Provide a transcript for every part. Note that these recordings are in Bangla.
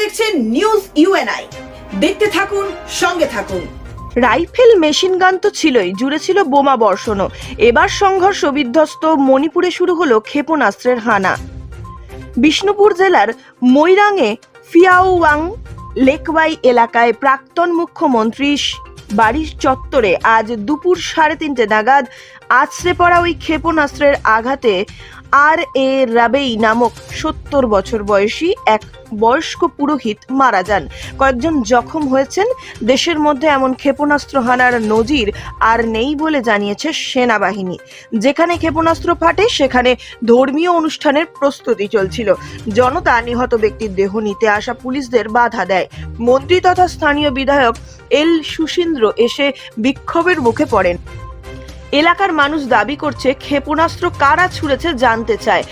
দেখছেন নিউজ ইউএনআই দেখতে থাকুন, সঙ্গে থাকুন। রাইফেল মেশিন গান তো ছিলই, জুড়ে ছিল বোমা বর্ষণও। এবার সংঘর্ষ বিধ্বস্ত মণিপুরে শুরু হলো ক্ষেপণাস্ত্রের হানা। বিষ্ণুপুর জেলার মৈরাংয়ে ফিয়াওয়াং লেকওয়াই এলাকায় প্রাক্তন মুখ্যমন্ত্রী বাড়ির চত্বরে আজ দুপুর সাড়ে তিনটে নাগাদ আছড়ে পড়া ওই ক্ষেপণাস্ত্রের আঘাতে আর এ রাবেই নামক সত্তর বছর বয়সী এক বয়স্ক পুরোহিত মারা যান। কয়েকজন জখম হয়েছেন। দেশের মধ্যে এমন ক্ষেপণাস্ত্র হানার নজির আর নেই বলে জানিয়েছে সেনাবাহিনী। যেখানে ক্ষেপণাস্ত্র ফাটে, সেখানে ধর্মীয় অনুষ্ঠানের প্রস্তুতি চলছিল। জনতা নিহত ব্যক্তির দেহ নিতে আসা পুলিশদের বাধা দেয়। মন্ত্রী তথা স্থানীয় বিধায়ক এল সুশীন্দ্র এসে বিক্ষোভের মুখে পড়েন। এলাকার মানুষ দাবি করছে ক্ষেপণাস্ত্র কারা ছুড়েছে জানতে চায়।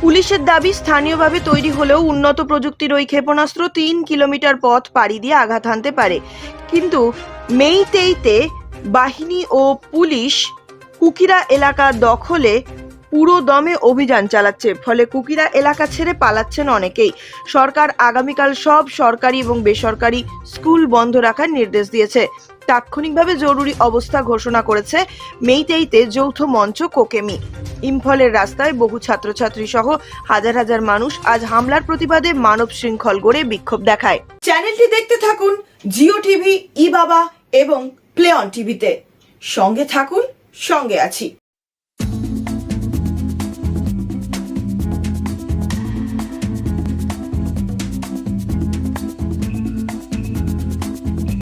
পুলিশের দাবি, স্থানীয়ভাবে তৈরি হলেও উন্নত প্রযুক্তির ওই ক্ষেপণাস্ত্র তিন কিলোমিটার পথ পাড়ি দিয়ে আঘাত হানতে পারে। কিন্তু মেইতেইতে বাহিনী ও পুলিশ কুকিরা এলাকা দখলে পুরো দমে অভিযান চালাচ্ছে, ফলে কুকিরা এলাকা ছেড়ে পালাচ্ছেন অনেকেই। সরকার আগামীকাল সব সরকারি এবং বেসরকারি স্কুল বন্ধ রাখার নির্দেশ দিয়েছে। তাৎক্ষণিকভাবে জরুরি অবস্থা ঘোষণা করেছে মেইতেইতে যৌথ মঞ্চ কোকেমি। ইম্ফলের রাস্তায় বহু ছাত্রছাত্রী সহ হাজার হাজার মানুষ আজ হামলার প্রতিবাদে মানব শৃঙ্খল গড়ে বিক্ষোভ দেখায়। চ্যানেলটি দেখতে থাকুন জিও টিভি ই বাবা এবং প্লে অন টিভিতে। সঙ্গে থাকুন, সঙ্গে আছি।